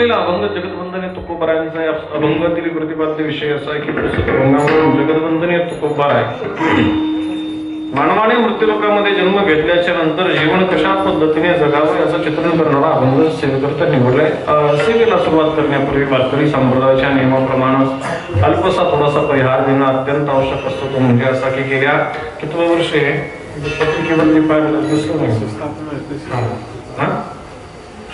ठरलेला अभंग जगदवंदने तुकोबारांचा अभंगातील प्रतिपाद्य विषय असा आहे की पुस्तक अभंगामधून जगदवंदने तुकोबार आहे मानवाने मृत्यूलोकामध्ये जन्म घेतल्याच्या नंतर जीवन कशा पद्धतीने जगावं याचं चित्रण करणारा अभंग सेवेकरता निवडलाय सेवेला सुरुवात करण्यापूर्वी वारकरी संप्रदायाच्या नियमाप्रमाणे अल्पसा थोडासा परिहार देणं अत्यंत आवश्यक असतो तो म्हणजे असा की गेल्या कितव्या वर्षे आहे पत्रिकेवरती पाहिलं दिसलं नाही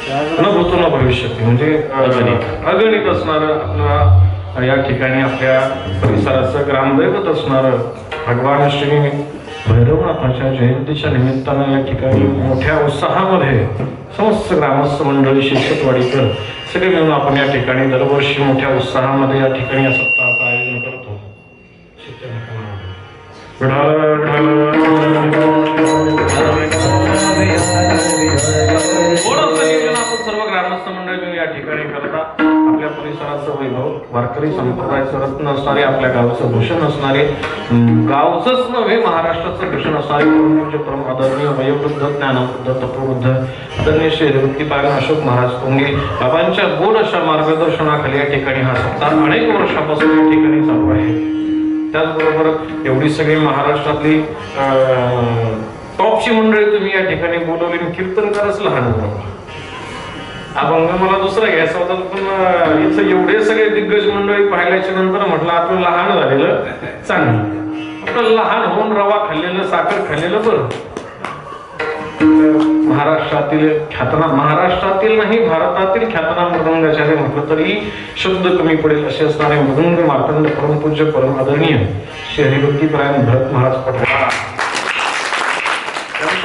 न भूतो न भविष्यती म्हणजे अगणित असणार आपला या ठिकाणी आपल्या परिसराचं ग्रामदैवत असणार भगवान श्री भैरवनाथाच्या जयंतीच्या निमित्तानं या ठिकाणी मोठ्या उत्साहामध्ये समस्त ग्रामस्थ मंडळी शिक्षकवाडीकर सगळे मिळून आपण या ठिकाणी दरवर्षी मोठ्या उत्साहामध्ये या ठिकाणी या सप्ताहाचं आयोजन करतो. गोड सर्व ग्रामस्थ मंडळी या ठिकाणी करता आपल्या परिसराचं वैभव. वारकरी संप्रदायाचं रत्न असणारे आपल्या गावचं भूषण असणारे गावचंच नव्हे महाराष्ट्राचं भूषण असणारे परमपूज्य परम आदरणीय वयोवृद्ध ज्ञानवृद्ध तत्ववृद्ध आदरणीय श्री अशोक महाराज कोंगे बाबांच्या गोड अशा मार्गदर्शनाखाली या ठिकाणी हा सप्ताह अनेक वर्षापासून या ठिकाणी चालू आहे. त्याचबरोबर एवढी सगळी महाराष्ट्रातली टॉपची मंडळी तुम्ही या ठिकाणी बोलवली कीर्तनकारच लहान होता अभंग मला दुसरा घ्यायचा होता पण इथं एवढे सगळे दिग्गज मंडळी पाहिल्याच्या नंतर म्हटलं आपलं लहान झालेलं चांगलं. आपलं लहान होऊन रवा खाल्लेलं साखर खाल्लेलं बरं. महाराष्ट्रातील ख्यातना महाराष्ट्रातील नाही भारतातील ख्यातना मृदंगाचार्य म्हटलं तरी शब्द कमी पडेल असे असणारे मृदंग मार्तंड परमपूज्य परम आदरणीय श्री हरिभक्ती भरत महाराज पठार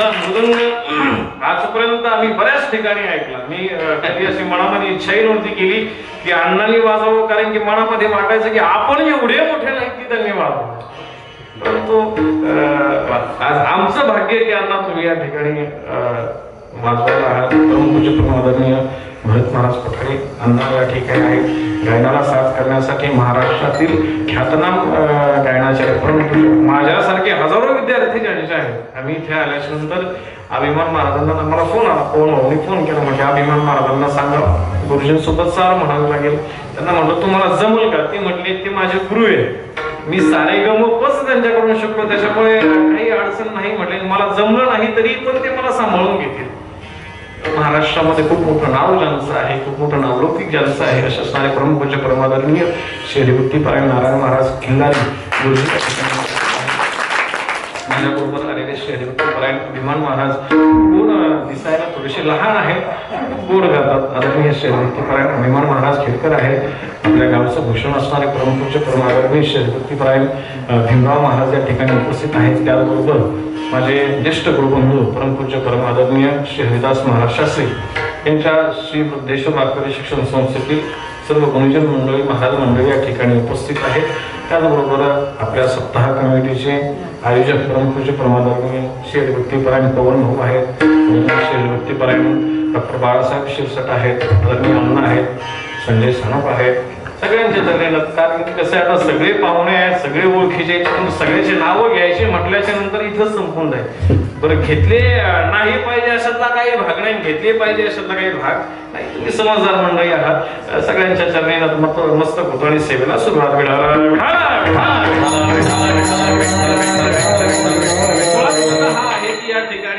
त्यांचा मृदंग आजपर्यंत आम्ही बऱ्याच ठिकाणी ऐकला. मी कधी अशी मनामध्ये इच्छाही नव्हती केली की अण्णांनी वाजावं कारण की मनामध्ये वाटायचं की आपण एवढे मोठे नाही की त्यांनी वाजवं परंतु आज आमचं भाग्य आहे की अण्णा तुम्ही या ठिकाणी अं, वाजवायला आहात. परमपूज्य परमादरणीय भरत महाराज पठारे अण्णा या ठिकाणी आहेत. गायनाला साथ करण्यासाठी महाराष्ट्रातील ख्यातनाम गायनाचे परमपूज्य माझ्यासारखे हजारो विद्यार्थी ज्यांचे आहेत आम्ही इथे आल्याच्यानंतर अभिमान महाराजांना मला फोन आला फोन मी फोन केला म्हणजे अभिमान महाराजांना सांगा गुरुजींसोबत सार म्हणावं लागेल त्यांना म्हटलं तुम्हाला जमल का ते म्हटले ते माझे गुरु आहे मी सारे गमपच त्यांच्याकडून शिकलो त्याच्यामुळे काही अडचण नाही म्हटले मला जमलं नाही तरी पण ते मला सांभाळून घेतील महाराष्ट्रामध्ये खूप मोठं नाव ज्यांचं आहे खूप मोठं नावलौकिक ज्यांचं आहे अशा असणारे परमपूज्य परमादरणीय श्री हरिभक्ती नारायण महाराज किल्लारी गुरुजी माझ्याबरोबर आलेले श्री हरिभक्त परायण विमान महाराज गोड दिसायला थोडेसे लहान आहेत. गोड गातात. आदरणीय श्री परायण विमान महाराज खेडकर आहेत. आपल्या गावचं भूषण असणारे परमपूज्य परमादरणीय श्री भक्तीपरायण परायण भीमराव महाराज या ठिकाणी उपस्थित आहेत. त्याचबरोबर माझे ज्येष्ठ गुरुबंधू परमपूज्य परम आदरणीय श्री हरिदास महाराज शास्त्री यांच्या श्री देश वारकरी शिक्षण संस्थेतील सर्व गुणजन मंडळी महाराज मंडळी या ठिकाणी उपस्थित आहेत. त्याचबरोबर आपल्या सप्ताह कमिटीचे आयोजक परमपूज्य परमादरणीय श्री हरिभक्तीपरायण पवन भाऊ आहेत. श्री डॉक्टर बाळासाहेब शिरसट आहेत आदरणीय अण्णा आहेत संजय सानप आहेत. सगळ्यांच्या जमेलात कारण की कसं आहे आता सगळे पाहुणे आहेत सगळे ओळखीचे सगळ्याचे नावं घ्यायचे म्हटल्याच्या नंतर इथंच संपून जाईल बरं घेतले नाही पाहिजे अशातला काही भाग नाही घेतले पाहिजे अशातला काही भाग नाही तुम्ही समजदार मंडळी आहात सगळ्यांच्या चरणीला मत मस्त होतो आणि सेवेला सुरुवात मिळाला या ठिकाणी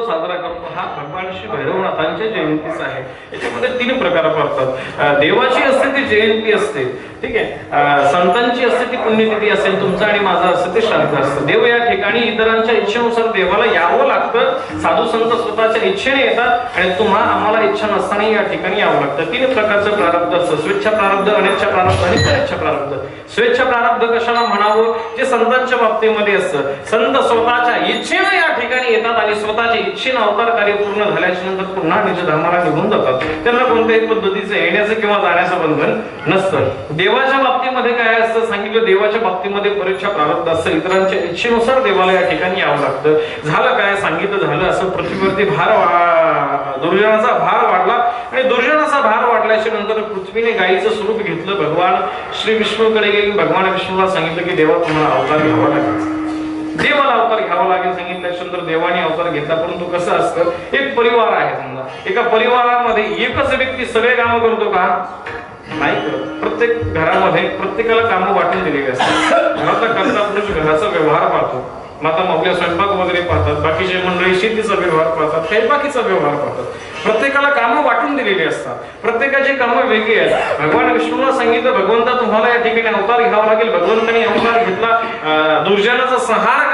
उत्सव साजरा करतो. हा भगवान श्री भैरवनाथांच्या जयंतीचा आहे. याच्यामध्ये तीन प्रकार पडतात. देवाची असते ती जयंती असते. ठीक आहे? संतांची असते ती पुण्यतिथी असेल तुमचं आणि माझं असतं ते श्राद्ध असतं. देव या ठिकाणी इतरांच्या इच्छेनुसार देवाला यावं लागतं. साधू संत स्वतःच्या इच्छेने येतात आणि तुम्हा आम्हाला इच्छा नसताना या ठिकाणी यावं लागतं. तीन प्रकारचं प्रारब्ध असतं. स्वेच्छा प्रारब्ध अनिच्छा प्रारब्ध आणि परेच्छा प्रारब्ध. स्वेच्छा प्रारब्ध कशाला म्हणावं? जे संतांच्या बाबतीमध्ये असतं. संत स्वतःच्या इच्छेने या ठिकाणी येतात आणि स्वतःच्या इच्छेनं अवतार कार्य पूर्ण झाल्याच्यानंतर पुन्हा निज धर्माला निघून जातात. त्यांना कोणत्याही पद्धतीचं येण्याचं किंवा जाण्याचं बंधन नसतं. देवाच्या बाबतीमध्ये काय असतं? सांगितलं देवाच्या बाबतीमध्ये परीक्षा प्रारब्ध असतं. इतरांच्या इच्छेनुसार देवाला या ठिकाणी यावं लागतं. झालं काय? सांगितलं झालं असं पृथ्वीवरती भार दुर्जनाचा भार वाढला. आणि दुर्जनाचा भार वाढल्याच्या नंतर पृथ्वीने गायीचं स्वरूप घेतलं. भगवान श्री विष्णूकडे गेली. भगवान विष्णूला सांगितलं की देवा तुम्हाला अवतार घ्यावा लागेल. देवाला अवतार घ्यावा लागेल सांगितल्यानंतर देवाने अवतार घेतला परंतु कसं असतं? एक परिवार आहे समजा. एका परिवारामध्ये एकच व्यक्ती सगळे कामं करतो का? नाही करत प्रत्येक घरामध्ये प्रत्येकाला कामं वाटून दिलेली असतात. घरातला करता पुरुष घराचा व्यवहार पाहतो. माता आपल्या स्वयंपाक वगैरे पाहतात. बाकीचे मंडळी शेतीचा व्यवहार पाहतात. काही व्यवहार पाहतात. प्रत्येकाला कामं वाटून दिलेली असतात. प्रत्येकाची कामं वेगळी आहेत. भगवान विष्णूला सांगितलं भगवंता तुम्हाला या ठिकाणी अवतार घ्यावा लागेल. भगवंताने अवतार घेतला. दुर्जनाचा संहार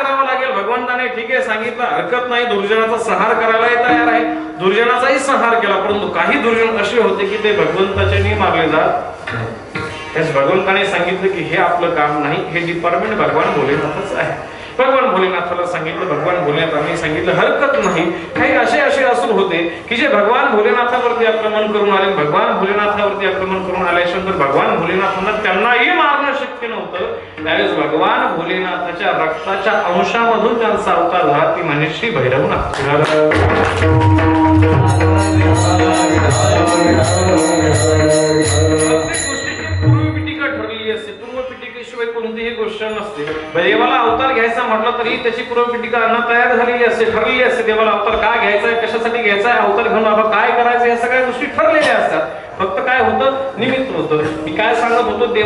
भगवंताने ठीक आहे सांगितलं हरकत नाही दुर्जनाचा संहार करायलाही तयार आहे. दुर्जनाचाही संहार केला परंतु काही दुर्जन असे होते की ते भगवंताच्यानी मारले जात त्यास भगवंताने सांगितलं की हे आपलं काम नाही हे डिपार्टमेंट भगवान भोलेनाथच आहे. भगवान भोलेनाथाला सांगितलं भगवान भोलेनाथांनी सांगितलं हरकत नाही काही असे असे असुर होते की जे भगवान भोलेनाथावरती आक्रमण करून आले भगवान भोलेनाथावरती आक्रमण करून आल्याच्यानंतर भगवान भोलेनाथांना त्यांनाही मारणं शक्य नव्हतं त्यावेळेस भगवान भोलेनाथाच्या रक्ताच्या अंशामधून त्यांचा अवतार झाला ती म्हणजे श्री भैरवनाथ कोणतीही गोष्ट नसते. देवाला अवतार घ्यायचा म्हटलं तरी त्याची पूर्वपीठिका अन्न तयार झालेली असते ठरलेली असते. देवाला अवतार काय घ्यायचा आहे कशासाठी घ्यायचा आहे अवतार घेऊन बाबा काय करायचं या सगळ्या गोष्टी ठरलेल्या असतात. फक्त काय होतं? निमित्त होतं. मी काय सांगत होतो? देव